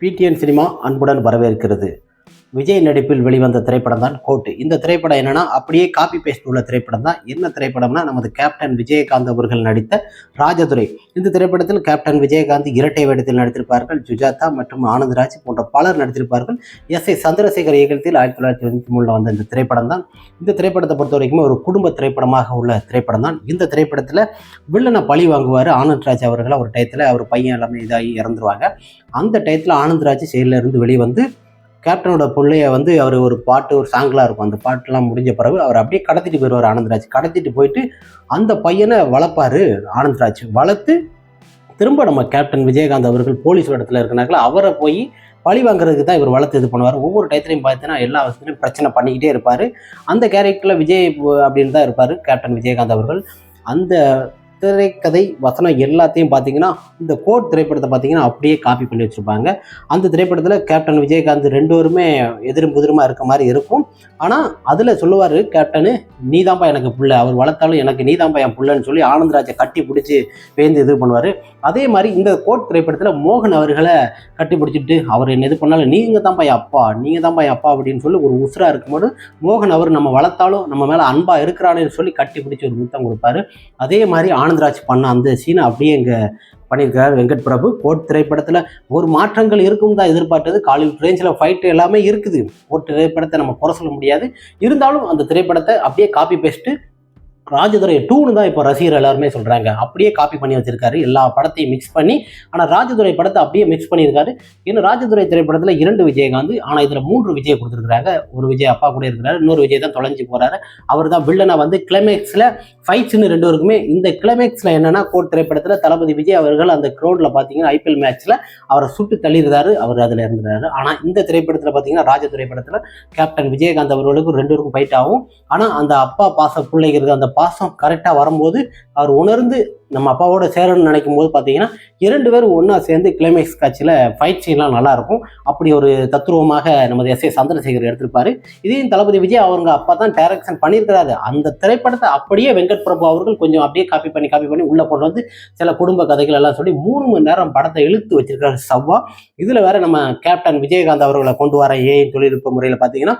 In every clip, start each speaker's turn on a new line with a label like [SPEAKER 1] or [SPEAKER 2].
[SPEAKER 1] PTN cinema அன்புடன் வரவேற்கிறது. விஜய் நடிப்பில் வெளிவந்த திரைப்படம் தான் கோட்டு. இந்த திரைப்படம் என்னன்னா அப்படியே காப்பி பேஸ்ட் உள்ள திரைப்படம் தான் என்ன திரைப்படம்னா நமது கேப்டன் விஜயகாந்த் அவர்கள் நடித்த ராஜதுரை. இந்த திரைப்படத்தில் கேப்டன் விஜயகாந்த் இரட்டை வேடத்தில் நடித்திருப்பார்கள். சுஜாதா மற்றும் ஆனந்தராஜ் போன்ற பலர் நடித்திருப்பார்கள். எஸ் ஏ சந்திரசேகர் இயக்கத்தில் ஆயிரத்தி தொள்ளாயிரத்தி தொண்ணூற்றி மூணில் வந்த இந்த திரைப்படம் தான் இந்த திரைப்படத்தை பொறுத்த வரைக்கும் ஒரு குடும்ப திரைப்படமாக உள்ள திரைப்படம் தான் இந்த திரைப்படத்தில் வில்லனை பழி வாங்குவார் ஆனந்த்ராஜ் அவர்கள். அவர் டயத்தில் அவர் பையன் எல்லாமே இதாகி இறந்துருவாங்க. அந்த டயத்தில் ஆனந்த்ராஜ் செயலில் இருந்து வெளியே வந்து கேப்டனோட பிள்ளைய வந்து அவர் ஒரு பாட்டு ஒரு சாங்லாம் இருக்கும். அந்த பாட்டுலாம் முடிஞ்ச பிறகு அவர் அப்படியே கடத்திட்டு போயிடுவார் ஆனந்தராஜ். கடத்திட்டு போயிட்டு அந்த பையனை வளர்ப்பாரு ஆனந்த்ராஜ். வளர்த்து திரும்ப நம்ம கேப்டன் விஜயகாந்த் அவர்கள் போலீஸ் இடத்துல இருக்கனாக்கல அவரை போய் பழி வாங்குறதுக்கு தான் இவர் வளர்த்து இது பண்ணுவார். ஒவ்வொரு டயத்துலையும் பார்த்தீங்கன்னா எல்லா வசதியிலும் பிரச்சனை பண்ணிக்கிட்டே இருப்பார். அந்த கேரக்டரில் விஜய் அப்படின்னு தான் இருப்பார் கேப்டன் விஜயகாந்த் அவர்கள். அந்த திரைக்கதை வசனம் எல்லாத்தையும் பார்த்தீங்கன்னா இந்த கோட் திரைப்படத்தை பார்த்தீங்கன்னா அப்படியே காப்பி பண்ணி வச்சுருப்பாங்க. அந்த திரைப்படத்தில் கேப்டன் விஜயகாந்த் ரெண்டோருமே எதிரும் புதிருமா இருக்க மாதிரி இருக்கும். ஆனால் அதில் சொல்லுவார் கேப்டனு நீதான்ப்பா எனக்கு புள்ள. அவர் வளர்த்தாலும் எனக்கு நீதான்ப்பா என் புள்ளன்னு சொல்லி ஆனந்தராஜை கட்டி பிடிச்சி வேந்து இது பண்ணுவார். அதே மாதிரி இந்த கோட் திரைப்படத்தில் மோகன் அவர்களை கட்டி பிடிச்சிட்டு அவர் என்ன இது பண்ணாலும் நீங்கள் தான்ப்பா என் அப்பா. நீங்கள் தான்ப்பா என் அப்பா. அப்படின்னு சொல்லி ஒரு உசுராக இருக்கும்போது மோகன் அவர் நம்ம வளர்த்தாலும் நம்ம மேலே அன்பாக இருக்கிறானேன்னு சொல்லி கட்டி பிடிச்சி ஒரு முத்தம் கொடுப்பாரு. அதே மாதிரி ஆனந்தராஜ் பண்ண அந்த சீனை அப்படியே இங்கே பண்ணியிருக்காரு வெங்கட் பிரபு. கோட் திரைப்படத்தில் ஒரு மாற்றங்கள் இருக்கும் தான் எதிர்பார்த்தது. காலிவுட் ரேஞ்சில் ஃபைட்டு எல்லாமே இருக்குது. ஒரு திரைப்படத்தை நம்ம குறை சொல்ல முடியாது. இருந்தாலும் அந்த திரைப்படத்தை அப்படியே காப்பி பேஸ்ட்டு ராஜதுரை டூன்னு தான் இப்போ ரசிகர் எல்லாருமே சொல்கிறாங்க அப்படியே காப்பி பண்ணி வச்சிருக்காரு. எல்லா படத்தையும் மிக்ஸ் பண்ணி ஆனால் ராஜதுரை படத்தை அப்படியே மிக்ஸ் பண்ணியிருக்காரு. இன்னும் ராஜதுரை திரைப்படத்தில் இரண்டு விஜயகாந்த் ஆனால் இதில் மூன்று விஜய் கொடுத்துருக்குறாங்க. ஒரு விஜய் அப்பா கூட இருக்கிறாரு இன்னொரு விஜய் தான் தொலைஞ்சு போகிறாரு அவர் தான் வில்லனை வந்து கிளைமேக்ஸில் ஃபைட்ஸ்னு ரெண்டு பேருக்குமே இந்த கிளைமேக்ஸில் என்னென்னா கோட் திரைப்படத்தில் தளபதி விஜய் அவர்கள் அந்த க்ரௌண்டில் பார்த்தீங்கன்னா ஐபிஎல் மேட்ச்சில் அவரை சுட்டு தள்ளியிருந்தாரு அவர் அதில் இருந்துறாரு ஆனால் இந்த திரைப்படத்தில் பார்த்தீங்கன்னா ராஜ திரைப்படத்தில் கேப்டன் விஜயகாந்த் அவர்களுக்கும் ரெண்டு பேருக்கும் ஃபைட் ஆகும். ஆனால் அந்த அப்பா பாச பிள்ளைங்கிறது அந்த பாசம் கரெக்டாக வரும்போது அவர் உணர்ந்து நம்ம அப்பாவோட சேரணும்னு நினைக்கும் போது பார்த்தீங்கன்னா இரண்டு பேரும் ஒன்றா சேர்ந்து கிளைமேக்ஸ் காட்சியில் ஃபைட் சீன்லாம் நல்லாயிருக்கும் அப்படி ஒரு தத்துருவமாக நமது எஸ் ஏ சந்திரசேகர் எடுத்திருப்பாரு. இதையும் தளபதி விஜய் அவங்க அப்பா தான் டைரக்ஷன் பண்ணியிருக்கிறாரு. அந்த திரைப்படத்தை அப்படியே வெங்கட் பிரபு அவர்கள் கொஞ்சம் அப்படியே காப்பி பண்ணி காப்பி பண்ணி உள்ளே கொண்டு வந்து சில குடும்ப கதைகள் எல்லாம் சொல்லி மூணு மணி நேரம் படத்தை இழுத்து வச்சிருக்காரு சவ்வா. இதில் வேற நம்ம கேப்டன் விஜயகாந்த் அவர்களை கொண்டு வர ஏஐ தொழில்நுட்ப முறையில் பார்த்தீங்கன்னா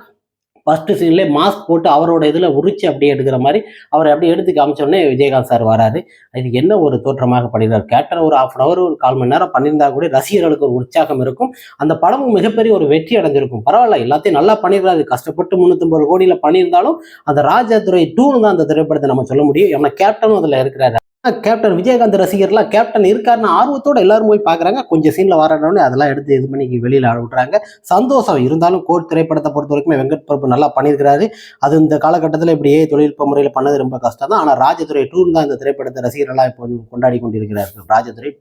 [SPEAKER 1] ஃபஸ்ட்டு சீன்லேயே மாஸ்க் போட்டு அவரோட இதில் உரிச்சு அப்படியே எடுக்கிற மாதிரி அவரை அப்படியே எடுத்து காமிச்சோடனே விஜயகாந்த் சார் வராரு. இது என்ன ஒரு தோற்றமாக பண்ணியிருக்காரு கேப்டன் ஒரு ஆஃப் அன் அவர் ஒரு கால் மணி நேரம் பண்ணியிருந்தா கூட ரசிகர்களுக்கு ஒரு உற்சாகம் இருக்கும். அந்த படமும் மிகப்பெரிய ஒரு வெற்றி அடைஞ்சிருக்கும். பரவாயில்ல எல்லாத்தையும் நல்லா பண்ணியிருக்காரு. கஷ்டப்பட்டு முந்நூற்றம்பது கோடியில் பண்ணியிருந்தாலும் அந்த ராஜாதுரை டூன்னு தான் அந்த திரைப்படத்தை நம்ம சொல்ல முடியும். ஏன்னா கேப்டனும் அதில் இருக்கிறாரு. கேப்டன் விஜயகாந்த் ரசிகர்லாம் கேப்டன் இருக்காருன்னு ஆர்வத்தோட எல்லாரும் போய் பார்க்குறாங்க. கொஞ்சம் சீனில் வரணும்னு அதெல்லாம் எடுத்து இது பண்ணி வெளியில் விடுறாங்க சந்தோஷம். இருந்தாலும் கோர் திரைப்படத்தை பொறுத்த வரைக்கும் வெங்கட் பிரபு நல்லா பண்ணியிருக்கிறாரு. அது இந்த காலகட்டத்தில் இப்படியே தொழில்நுட்ப முறையில் பண்ணது ரொம்ப கஷ்டம் தான் ஆனால் ராஜதுரை டூர் தான் இந்த திரைப்படத்தை ரசிகர்களாக இப்போ கொண்டாடி கொண்டிருக்கிறார்கள். ராஜதுரை